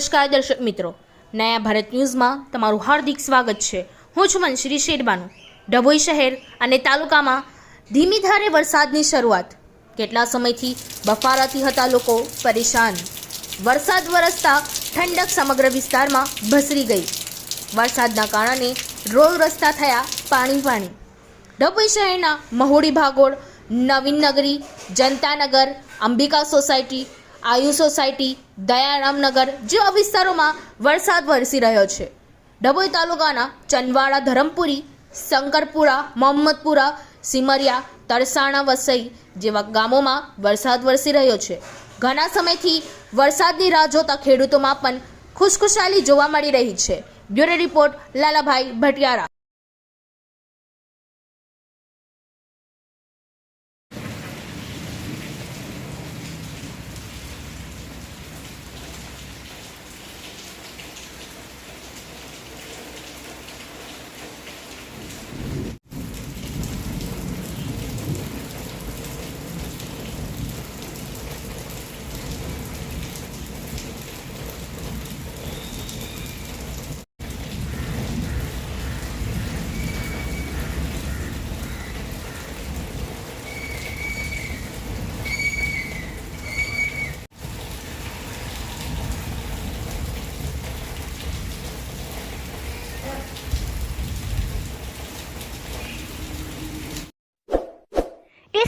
નમસ્કાર દર્શક મિત્રો. નયા ભારત ન્યૂઝમાં તમારું હાર્દિક સ્વાગત છે. હું છું મનશ્રી શેરબાનુ. ડભોઈ શહેર અને તાલુકામાં ધીમી ધારે વરસાદની શરૂઆત. કેટલા સમયથી બફારાથી હતા લોકો પરેશાન. વરસાદ વરસતા ઠંડક સમગ્ર વિસ્તારમાં ભસરી ગઈ. વરસાદના કારણે રોડ રસ્તા થયા પાણી પાણી. ડભોઈ શહેરના મહુડી ભાગોળ, નવીન નગરી, જનતાનગર, અંબિકા સોસાયટી આયુ સોસાયટી દયારામનગર જેવા વિસ્તારોમાં વરસાદ વરસી રહ્યો છે. ડભોઈ તાલુકાના ચંદવાડા, ધરમપુરી, શંકરપુરા, મોહમ્મદપુરા, સિમરિયા, તરસાણા, વસઈ જેવા ગામોમાં વરસાદ વરસી રહ્યો છે. ઘણા સમયથી વરસાદની રાહ જોતા ખેડૂતોમાં પણ ખુશખુશાલી જોવા મળી રહી છે. Bureau report Lalabhai Bhatiyara.